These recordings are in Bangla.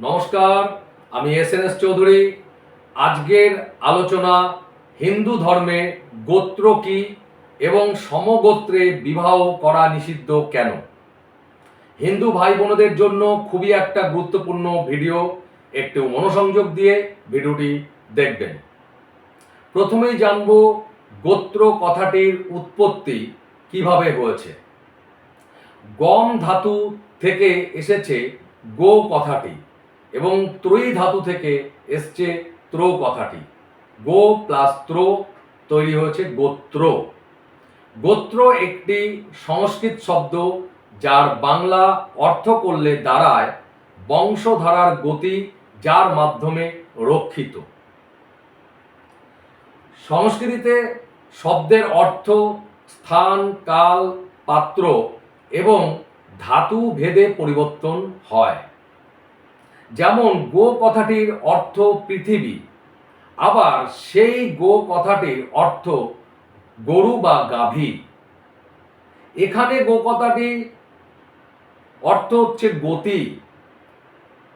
নমস্কার, আমি এস এন এস চৌধুরী। আজকের আলোচনা হিন্দু ধর্মে গোত্র কি এবং সমগোত্রে বিবাহ করা নিষিদ্ধ কেন? হিন্দু ভাই বোনদের জন্য খুবই একটা গুরুত্বপূর্ণ ভিডিও। একটু মনোসংযোগ দিয়ে ভিডিওটি দেখবেন। প্রথমেই জানব গোত্র কথাটির উৎপত্তি কীভাবে হয়েছে। গম ধাতু থেকে এসেছে গো কথাটি। এবং ত্রয়ী ধাতু থেকে এসছে ত্র কথাটি। গো প্লাস ত্র তৈরি হয়েছে গোত্র। গোত্র একটি সংস্কৃত শব্দ যার বাংলা অর্থ করলে দাঁড়ায় বংশধারার গতি যার মাধ্যমে রক্ষিত। সংস্কৃতিতে শব্দের অর্থ স্থান, কাল, পাত্র এবং ধাতু ভেদে পরিবর্তন হয়। যেমন গো কথাটির অর্থ পৃথিবী, আবার সেই গো কথাটির অর্থ গরু বা গাভী। এখানে গো কথাটি অর্থ হচ্ছে গতি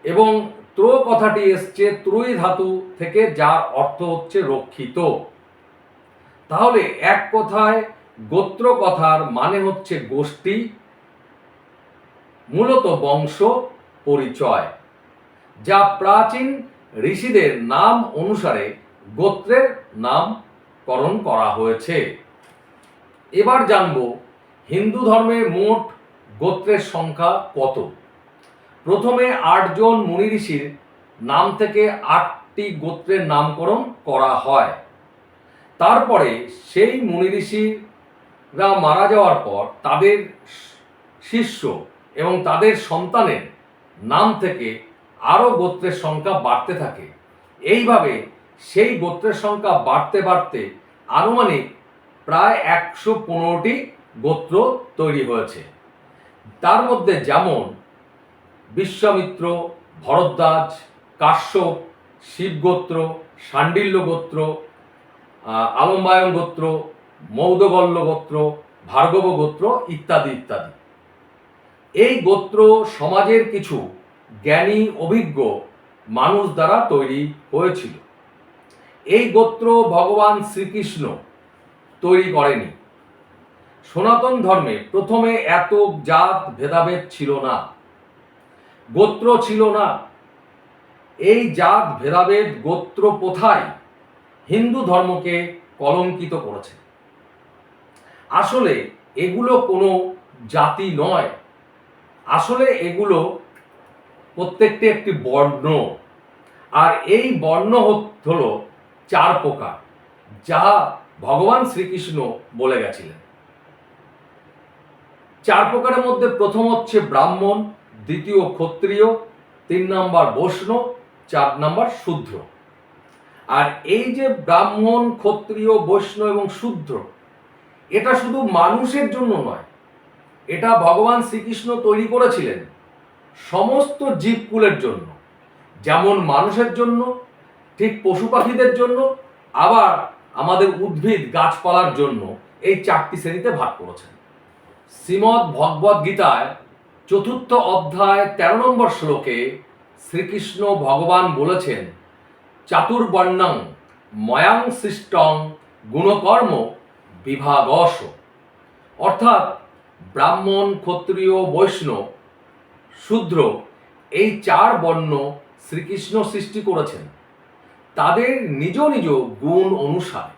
এবং ত্র কথাটি এসছে ত্রয়ী ধাতু থেকে, যার অর্থ হচ্ছে রক্ষিত। তাহলে এক কথায় গোত্র কথার মানে হচ্ছে গোষ্ঠী, মূলত বংশ, পরিচয়। যা প্রাচীন ঋষিদের নাম অনুসারে গোত্রের নামকরণ করা হয়েছে। এবার জানব হিন্দু ধর্মে মোট গোত্রের সংখ্যা কত? প্রথমে আটজন মুনি ঋষির নাম থেকে আটটি গোত্রের নামকরণ করা হয়। তারপরে সেই মুনি ঋষিরা মারা যাওয়ার পর তাদের শিষ্য এবং তাদের সন্তানের নাম থেকে আরও গোত্রের সংখ্যা বাড়তে থাকে। এইভাবে সেই গোত্রের সংখ্যা বাড়তে বাড়তে আনুমানিক প্রায় একশো পনেরোটি গোত্র তৈরি হয়েছে। তার মধ্যে যেমন বিশ্বামিত্র, ভরদ্বাজ, কাশ্যপ, শিবগোত্র শাণ্ডিল্য গোত্র আলম্বায়ন গোত্র মৌদগল্য গোত্র ভার্গব গোত্র ইত্যাদি ইত্যাদি। এই গোত্র সমাজের কিছু জ্ঞানী, অভিজ্ঞ মানুষ দ্বারা তৈরি হয়েছিল। এই গোত্র ভগবান শ্রীকৃষ্ণ তৈরি করেনি। সনাতন ধর্মে প্রথমে এত জাত ভেদাভেদ ছিল না। গোত্র ছিল না। এই জাত ভেদাভেদ গোত্র প্রথায় হিন্দু ধর্মকে কলঙ্কিত করেছে। আসলে এগুলো কোনো জাতি নয়। আসলে এগুলো প্রত্যেকটি একটি বর্ণ। আর এই বর্ণ হলো চার প্রকার, যা ভগবান শ্রীকৃষ্ণ বলে গেছিলেন। চার প্রকারের মধ্যে প্রথম হচ্ছে ব্রাহ্মণ, দ্বিতীয় ক্ষত্রিয়, তিন নম্বর বৈষ্ণব, চার নম্বর শূদ্র আর এই যে ব্রাহ্মণ, ক্ষত্রিয়, বৈষ্ণব এবং শূদ্র এটা শুধু মানুষের জন্য নয়, এটা ভগবান শ্রীকৃষ্ণ তৈরি করেছিলেন। সমস্ত জীবকুলের জন্য, যেমন মানুষের জন্য, ঠিক পশু পাখিদের জন্য, আবার আমাদের উদ্ভিদ গাছপালার জন্য এই চারটি শ্রেণীতে ভাগ করেছেন। শ্রীমদ্ ভগবদ গীতায় চতুর্থ অধ্যায় তেরো নম্বর শ্লোকে শ্রীকৃষ্ণ ভগবান বলেছেন, চাতুর্বর্ণং ময়াং সৃষ্টং গুণকর্ম বিভাগস অর্থাৎ ব্রাহ্মণ, ক্ষত্রিয়, বৈষ্ণব শূদ্র এই চার বর্ণ শ্রীকৃষ্ণ সৃষ্টি করেছেন। তাদের নিজ নিজ গুণ অনুসারে।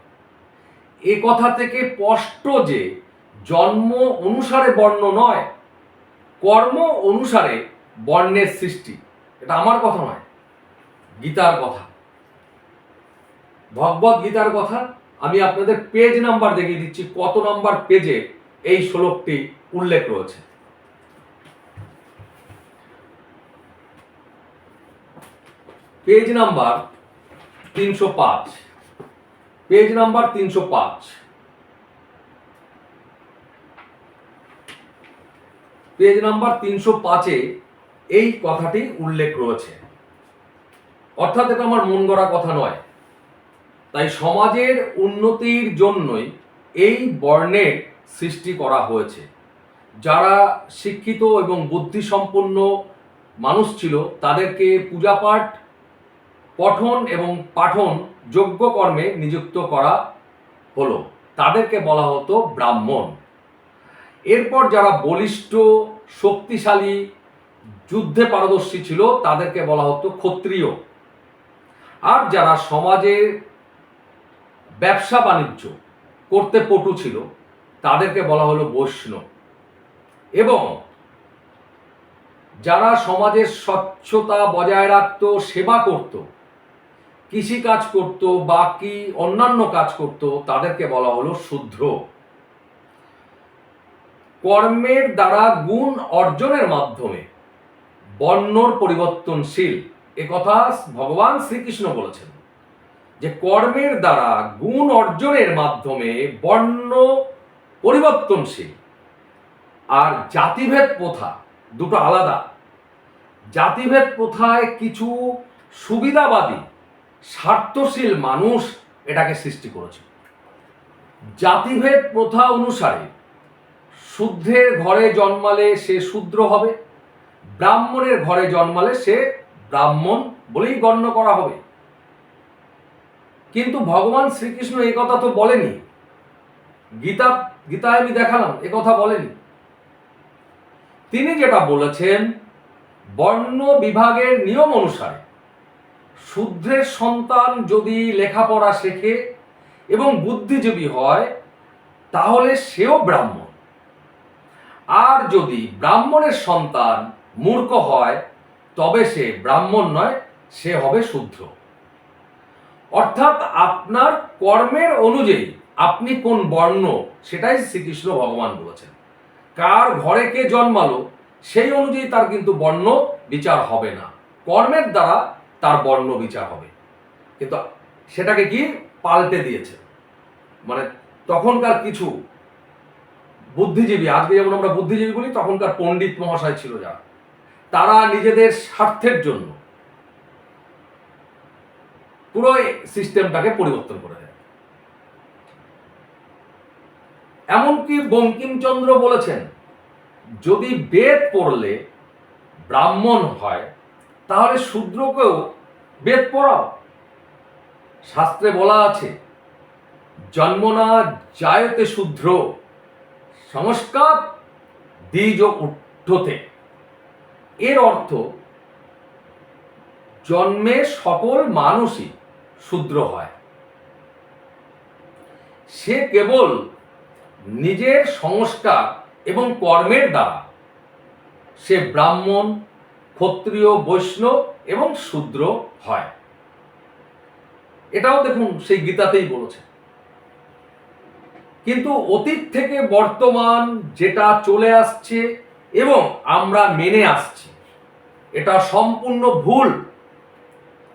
এ কথা থেকে স্পষ্ট যে জন্ম অনুসারে বর্ণ নয়, কর্ম অনুসারে বর্ণের সৃষ্টি। এটা আমার কথা নয়, গীতার কথা। ভগবত গীতার কথা, আমি আপনাদের পেজ নাম্বার দেখিয়ে দিচ্ছি, কত নাম্বার পেজে এই শ্লোকটি উল্লেখ রয়েছে। পেজ নাম্বার তিনশো পাঁচ পেজ নাম্বার তিনশো পাঁচ পেজ নাম্বার তিনশো পাঁচে এই কথাটি উল্লেখ রয়েছে। অর্থাৎ এটা আমার মন গড়া কথা নয়। তাই সমাজের উন্নতির জন্যই এই বর্ণের সৃষ্টি করা হয়েছে। যারা শিক্ষিত এবং বুদ্ধিসম্পন্ন মানুষ ছিল, তাদেরকে পূজাপাঠ পঠন এবং পাঠন যোগ্য কর্মে নিযুক্ত করা হলো। তাদেরকে বলা হতো ব্রাহ্মণ। এরপর যারা বলিষ্ঠ, শক্তিশালী, যুদ্ধে পারদর্শী ছিল, তাদেরকে বলা হতো ক্ষত্রিয়। আর যারা সমাজে ব্যবসা বাণিজ্য করতে পটু ছিল, তাদেরকে বলা হলো বৈষ্ণব। এবং যারা সমাজের স্বচ্ছতা বজায় রাখত, সেবা করত কৃষি কাজ করত বা কি অন্যান্য কাজ করত, তাদেরকে বলা হলো শূদ্র কর্মের দ্বারা গুণ অর্জনের মাধ্যমে বর্ণর পরিবর্তনশীল কথা ভগবান শ্রীকৃষ্ণ বলেছেন, যে কর্মের দ্বারা গুণ অর্জনের মাধ্যমে বর্ণ পরিবর্তনশীল আর জাতিভেদ প্রথা দুটো আলাদা। জাতিভেদ প্রথায় কিছু সুবিধাবাদী স্বার্থশীল মানুষ এটাকে সৃষ্টি করেছে। জাতিভেদ প্রথা অনুসারে শূদ্রের ঘরে জন্মালে সে শূদ্র হবে, ব্রাহ্মণের ঘরে জন্মালে সে ব্রাহ্মণ বলেই গণ্য করা হবে। কিন্তু ভগবান শ্রীকৃষ্ণ এ কথা তো বলেনি। গীতা, গীতায় আমি দেখালাম, এ কথা বলেনি। তিনি যেটা বলেছেন, বর্ণ বিভাগের নিয়ম অনুসারে শূদ্রের সন্তান যদি লেখাপড়া শেখে এবং বুদ্ধিজীবী হয়, তাহলে সেও ব্রাহ্মণ। আর যদি ব্রাহ্মণের সন্তান মূর্খ হয়, তবে সে ব্রাহ্মণ নয়, সে হবে শূদ্র। অর্থাৎ আপনার কর্মের অনুযায়ী আপনি কোন বর্ণ, সেটাই শ্রীকৃষ্ণ ভগবান বলেছেন। কার ঘরে কে জন্মালো, সেই অনুযায়ী তার কিন্তু বর্ণ বিচার হবে না। কর্মের দ্বারা তার বর্ণ বিচার হবে। কিন্তু সেটাকে কি পাল্টে দিয়েছে? মানে তখনকার কিছু বুদ্ধিজীবী, আজকে যেমন আমরা বুদ্ধিজীবী বলি, তখনকার পণ্ডিত মহাশয় ছিল যারা, তারা নিজেদের স্বার্থের জন্য পুরো সিস্টেমটাকে পরিবর্তন করে দেয়। এমনকি বঙ্কিমচন্দ্র বলেছেন, যদি বেদ পড়লে ব্রাহ্মণ হয় তাহলে শূদ্রকেও বেদ পড়াও। শাস্ত্রে বলা আছে জন্মনা জায়তে শূদ্র, সংস্কার দ্বিজ উঠতে। এর অর্থ, জন্মে সকল মানুষই শূদ্র হয়। সে কেবল নিজের সংস্কার এবং কর্মের দ্বারা, সে ব্রাহ্মণ ক্ষত্রিয় বৈষ্ণব এবং শূদ্র হয়। এটাও দেখুন সেই গীতাতেই বলেছে। কিন্তু অতীত থেকে বর্তমান যেটা চলে আসছে এবং আমরা মেনে আসছি, এটা সম্পূর্ণ ভুল।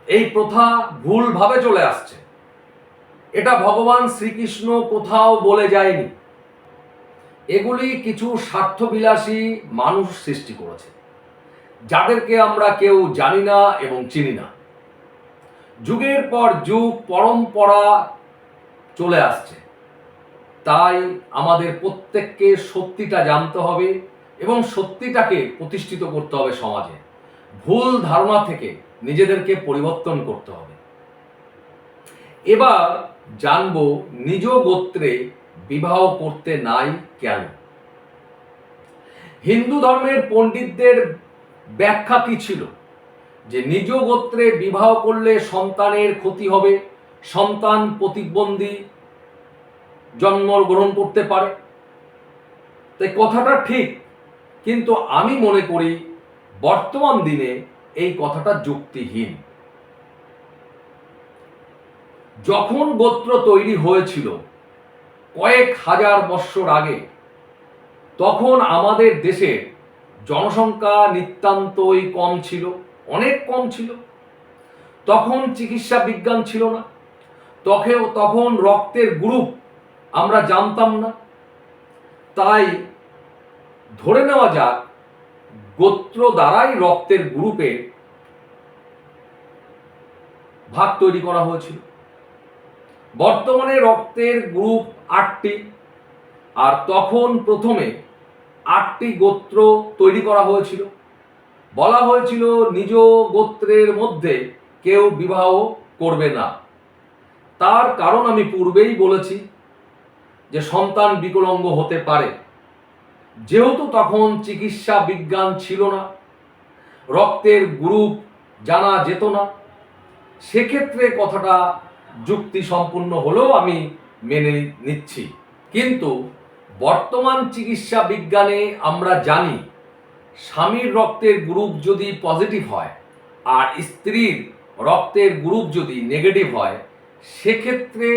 এই প্রথা ভুলভাবে চলে আসছে। এটা ভগবান শ্রীকৃষ্ণ কোথাও বলে যায়নি। এগুলি কিছু স্বার্থবিলাসী মানুষ সৃষ্টি করেছে। যাদেরকে আমরা কেউ জানি না এবং চিনি না। যুগের পর যুগ পরম্পরা চলে আসছে। তাই আমাদের প্রত্যেককে সত্যিটা জানতে হবে এবং সত্যিটাকে প্রতিষ্ঠিত করতে হবে সমাজে। ভুল ধারণা থেকে নিজেদেরকে পরিবর্তন করতে হবে। এবার জানব নিজ গোত্রে বিবাহ করতে নাই কেন? হিন্দু ধর্মের পণ্ডিতদের ব্যাখ্যা কি ছিল? যে নিজ গোত্রে বিবাহ করলে সন্তানের ক্ষতি হবে, সন্তান প্রতিবন্ধী জন্ম গ্রহণ করতে পারে। তাই কথাটা ঠিক, কিন্তু আমি মনে করি বর্তমান দিনে এই কথাটা যুক্তিহীন। যখন গোত্র তৈরি হয়েছিল কয়েক হাজার বৎসর আগে, তখন আমাদের দেশের জনসংখ্যা নিতান্তই কম ছিল, অনেক কম ছিল। তখন চিকিৎসা বিজ্ঞান ছিল না। তখন তখন রক্তের গ্রুপ আমরা জানতাম না। তাই ধরে নেওয়া যাক, গোত্র দ্বারাই রক্তের গ্রুপে ভাগ তৈরি করা হয়েছিল। বর্তমানে রক্তের গ্রুপ আটটি, আর তখন প্রথমে আটটি গোত্র তৈরি করা হয়েছিল। বলা হয়েছিল নিজ গোত্রের মধ্যে কেউ বিবাহ করবে না। তার কারণ আমি পূর্বেই বলেছি যে সন্তান বিকলঙ্গ হতে পারে। যেহেতু তখন চিকিৎসা বিজ্ঞান ছিল না, রক্তের গ্রুপ জানা যেত না, সেক্ষেত্রে কথাটা যুক্তি সম্পূর্ণ হলেও আমি মেনে নিচ্ছি। কিন্তু বর্তমান চিকিৎসা বিজ্ঞানে আমরা জানি স্বামীর রক্তের গ্রুপ যদি পজিটিভ হয় আর স্ত্রীর রক্তের গ্রুপ যদি নেগেটিভ হয়, সেক্ষেত্রে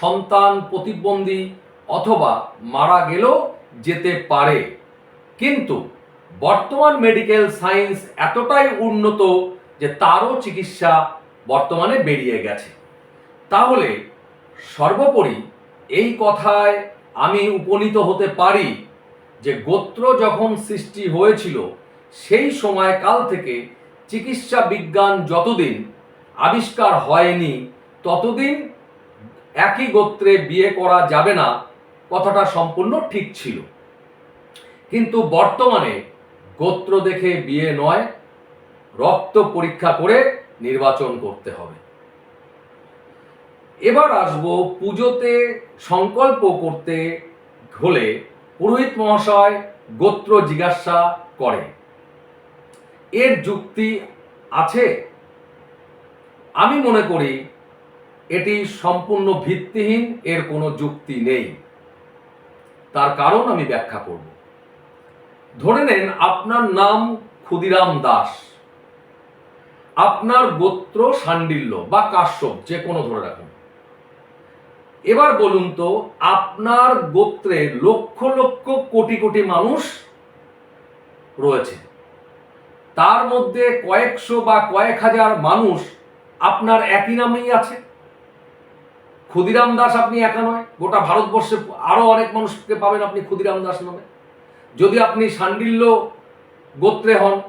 সন্তান প্রতিবন্ধী অথবা মারা গেলেও যেতে পারে। কিন্তু বর্তমান মেডিকেল সায়েন্স এতটাই উন্নত যে তারও চিকিৎসা বর্তমানে বেরিয়ে গেছে। তাহলে সর্বোপরি এই কথায় আমি উপনীত হতে পারি যে গোত্র যখন সৃষ্টি হয়েছিল, সেই সময়কাল থেকে চিকিৎসা বিজ্ঞান যতদিন আবিষ্কার হয়নি, ততদিন একই গোত্রে বিয়ে করা যাবে না, কথাটা সম্পূর্ণ ঠিক ছিল। কিন্তু বর্তমানে গোত্র দেখে বিয়ে নয়, রক্ত পরীক্ষা করে নির্বাচন করতে হবে। এবার আসব পুজোতে সংকল্প করতে হলে পুরোহিত মহাশয় গোত্র জিজ্ঞাসা করে। এর যুক্তি আছে? আমি মনে করি এটি সম্পূর্ণ ভিত্তিহীন, এর কোনো যুক্তি নেই। তার কারণ আমি ব্যাখ্যা করব। ধরে নেন আপনার নাম ক্ষুদিরাম দাস। আপনার গোত্র সান্ডিল্য বা কাশ্যপ, যে কোনো ধরে রাখুন। এবার বলুন তো, আপনার গোত্রে লক্ষ লক্ষ কোটি কোটি মানুষ রয়েছে। তার মধ্যে কয়েকশো বা কয়েক হাজার মানুষ আপনার একই নামেই আছে। ক্ষুদিরাম দাস আপনি একা নয়, গোটা ভারতবর্ষে আরও অনেক মানুষকে পাবেন আপনি ক্ষুদিরাম দাস নামে। যদি আপনি সান্ডিল্য গোত্রে হন,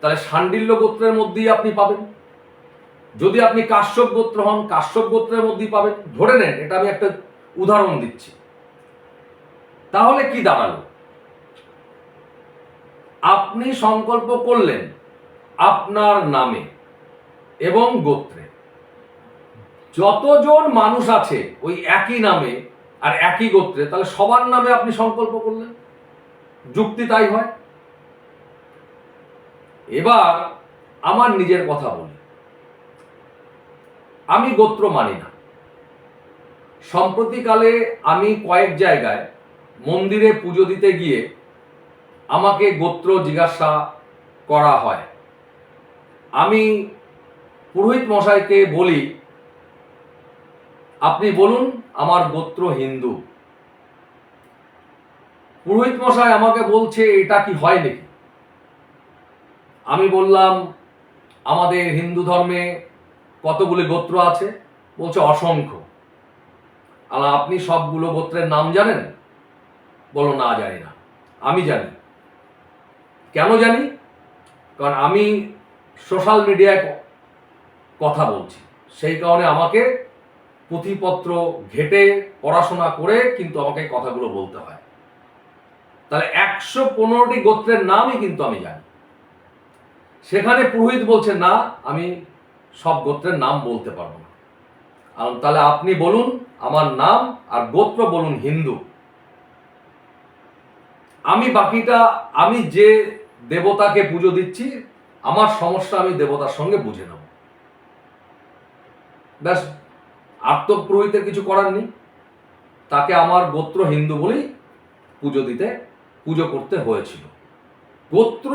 তাহলে সান্ডিল্য গোত্রের মধ্যেই আপনি পাবেন। যদি আপনি কাশ্যপ গোত্র হন, কাশ্যপ গোত্রের মধ্যেই পাবেন। ধরে নেন, এটা আমি একটা উদাহরণ দিচ্ছি। তাহলে কি দাঁড়াল? আপনি সংকল্প করলেন আপনার নামে এবং গোত্রে। যতজন মানুষ আছে ওই একই নামে আর একই গোত্রে, তাহলে সবার নামে আপনি সংকল্প করলেন। যুক্তি তাই হয়। এবার আমার নিজের কথা বলি। আমি গোত্র মানি না। সম্প্রতিকালে আমি কয়েক জায়গায় মন্দিরে পুজো দিতে গিয়ে আমাকে গোত্র জিজ্ঞাসা করা হয়। আমি পুরোহিত মশাইকে বলি, আপনি বলুন, আমার গোত্র হিন্দু। পুরোহিত মশাই আমাকে বলছে, এটা কি হয় নাকি? আমি বললাম, আমাদের হিন্দু ধর্মে কতগুলি গোত্র আছে? বলছে অসংখ্য। আর আপনি সবগুলো গোত্রের নাম জানেন? বলো, না জানি না। আমি জানি। কেন জানি? কারণ আমি সোশ্যাল মিডিয়ায় কথা বলছি। সেই কারণে আমাকে পুঁথিপত্র ঘেটে পড়াশোনা করে কিন্তু আমাকে কথাগুলো বলতে হয়। তাহলে একশো পনেরোটি গোত্রের নামই কিন্তু আমি জানি। সেখানে পুরোহিত বলছে, না, আমি সব গোত্রের নাম বলতে পারব না। তাহলে আপনি বলুন, আমার নাম আর গোত্র বলুন হিন্দু। আমি বাকিটা, আমি যে দেবতাকে পুজো দিচ্ছি, আমার সমস্যা আমি দেবতার সঙ্গে বুঝে নেব। ব্যাস আর তো পুরোহিতের কিছু করার নেই। তাকে আমার গোত্র হিন্দু বলেই পুজো দিতে, পুজো করতে হয়েছিল। গোত্র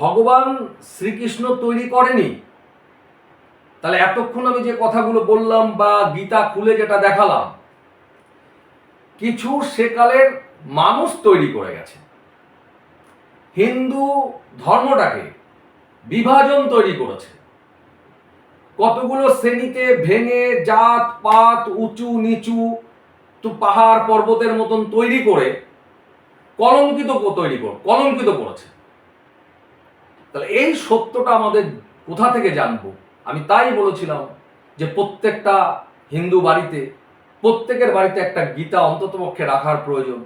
ভগবান শ্রীকৃষ্ণ তৈরি করেনি। তাহলে এতক্ষণ আমি যে কথাগুলো বললাম বা গীতা খুলে যেটা দেখালাম, কিছু সেকালের মানুষ তৈরি করে গেছে। হিন্দু ধর্মটাকে বিভাজন তৈরি করেছে। কতগুলো শ্রেণীতে ভেঙে জাত, পাত, উঁচু, নিচু তো পাহাড় পর্বতের মতন তৈরি করে কলঙ্কিত তৈরি কর কলঙ্কিত করেছে। তাহলে এই সত্যটা আমাদের কোথা থেকে জানব? আমি তাই বলেছিলাম যে প্রত্যেকটা হিন্দু বাড়িতে, প্রত্যেকের বাড়িতে একটা গীতা অন্ততপক্ষে রাখার প্রয়োজন।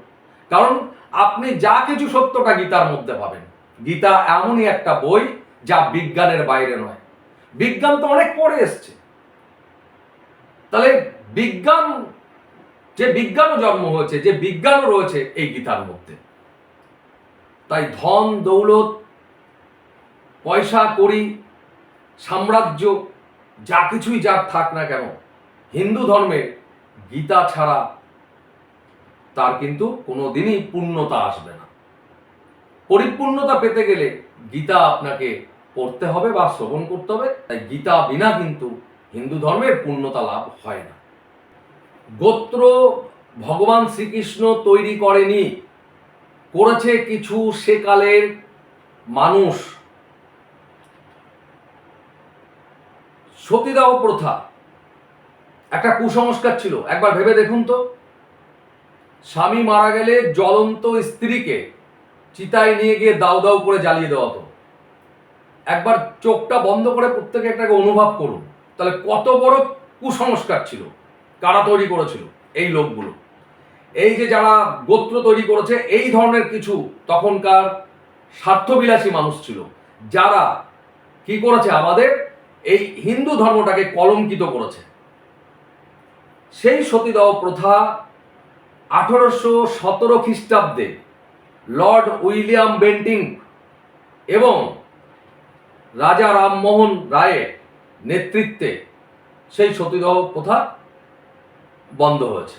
কারণ আপনি যা কিছু সত্যটা গীতার মধ্যে পাবেন। গীতা এমনই একটা বই যা বিজ্ঞানের বাইরে নয়। বিজ্ঞান তো অনেক পরে এসছে। তাহলে বিজ্ঞান, যে বিজ্ঞানও জন্ম হয়েছে, যে বিজ্ঞানও রয়েছে এই গীতার মধ্যে। তাই ধন, দৌলত, পয়সা করি সাম্রাজ্য, যা কিছুই যার থাক না কেন, হিন্দু ধর্মে গীতা ছাড়া তার কিন্তু কোনো দিনই পূর্ণতা আসবে না। পরিপূর্ণতা পেতে গেলে গীতা আপনাকে পড়তে হবে বা শ্রবণ করতে হবে, তাই গীতা বিনা কিন্তু হিন্দু ধর্মের পূর্ণতা লাভ হয় না। গোত্র ভগবান শ্রীকৃষ্ণ তৈরি করেনি, করেছে কিছু সেকালের মানুষ। সতীদাহ প্রথা। একটা কুসংস্কার ছিল। একবার ভেবে দেখুন তো। স্বামী মারা গেলে জ্বলন্ত স্ত্রীকে চিতায় নিয়ে গিয়ে দাউ দাউ করে জ্বালিয়ে দেওয়া হতো। একবার চোখটা বন্ধ করে প্রত্যেকে একটাকে অনুভব করুন। তাহলে কত বড় কুসংস্কার ছিল। কারা তৈরি করেছিল? এই লোকগুলো। এই যে যারা গোত্র তৈরি করেছে, এই ধরনের কিছু তখনকার স্বার্থবিলাসী মানুষ ছিল। যারা কি করেছে? আমাদের এই হিন্দু ধর্মটাকে কলঙ্কিত করেছে। সেই সতীদাহ প্রথা আঠারোশো সতেরো খ্রিস্টাব্দে লর্ড উইলিয়াম বেন্টিং এবং রাজা রামমোহন রায়ের নেতৃত্বে সেই সতীদাহ প্রথা বন্ধ হয়েছে।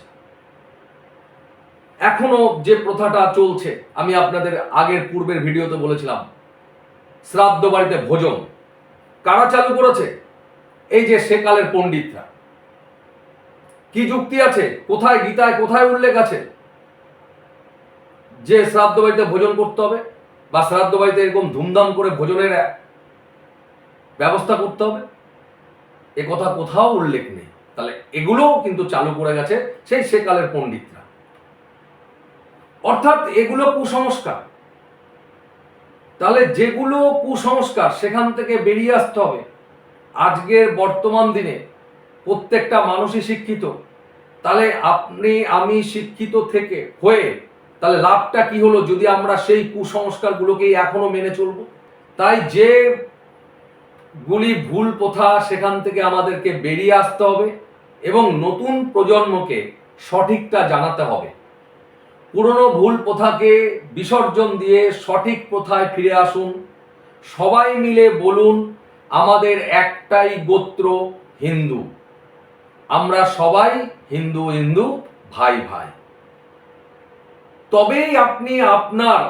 এখনও যে প্রথাটা চলছে, আমি আপনাদের আগের পূর্বের ভিডিওতে বলেছিলাম শ্রাদ্ধ বাড়িতে ভোজন। কারা চালু করেছে? এই যে সেকালের পণ্ডিতরা। কি যুক্তি আছে? কোথায় গীতায় কোথায় উল্লেখ আছে? যে শ্রাদ্ধ বাড়িতে ভোজন করতে হবে বা শ্রাদ্ধ বাড়িতে এরকম ধুমধাম করে ভোজনের ব্যবস্থা করতে হবে, এ কথা কোথাও উল্লেখ নেই। তাহলে এগুলোও কিন্তু চালু করে গেছে সেই সেকালের পণ্ডিতরা। অর্থাৎ এগুলো কুসংস্কার। তাহলে যেগুলো কুসংস্কার, সেখান থেকে বেরিয়ে আসতে হবে। আজকের বর্তমান দিনে প্রত্যেকটা মানুষই শিক্ষিত। তাহলে আপনি, আমি শিক্ষিত থেকে হয়ে তাহলে লাভটা কি হলো যদি আমরা সেই কুসংস্কারগুলোকেই এখনও মেনে চলবো? তাই যে গুলি ভুল প্রথা সেখান থেকে আমাদেরকে বেরিয়ে আসতে হবে এবং নতুন প্রজন্মকে সঠিকটা জানাতে হবে। পুরনো ভুল প্রথাকে বিসর্জন দিয়ে সঠিক প্রথায় ফিরে আসুন। সবাই মিলে বলুন, আমাদের একটাই গোত্র হিন্দু। আমরা সবাই হিন্দু হিন্দু, ভাই ভাই। তবেই আপনি আপনার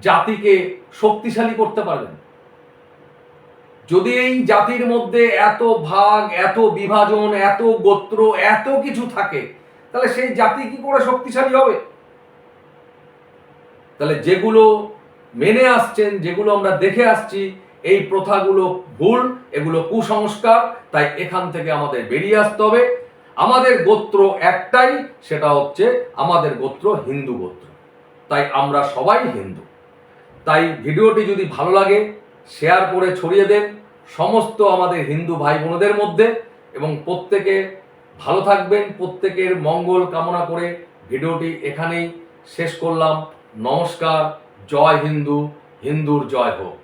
জাতিকে শক্তিশালী করতে পারবেন। যদি এই জাতির মধ্যে এত ভাগ, এত বিভাজন, এত গোত্র, এত কিছু থাকে, তাহলে সেই জাতি কি করে শক্তিশালী হবে? তাহলে যেগুলো মেনে আসছেন, যেগুলো আমরা দেখে আসছি, এই প্রথাগুলো ভুল, এগুলো কুসংস্কার, তাই এখান থেকে আমাদের বেরিয়ে আসতে হবে। আমাদের গোত্র একটাই, সেটা হচ্ছে আমাদের গোত্র হিন্দু গোত্র। তাই আমরা সবাই হিন্দু। তাই ভিডিওটি যদি ভালো লাগে, শেয়ার করে ছড়িয়ে দেন সমস্ত আমাদের হিন্দু ভাই বোনদের মধ্যে এবং প্রত্যেকে ভালো থাকবেন, প্রত্যেকের মঙ্গল কামনা করে ভিডিওটি এখানেই শেষ করলাম। নমস্কার জয় হিন্দু হিন্দুর জয় হোক।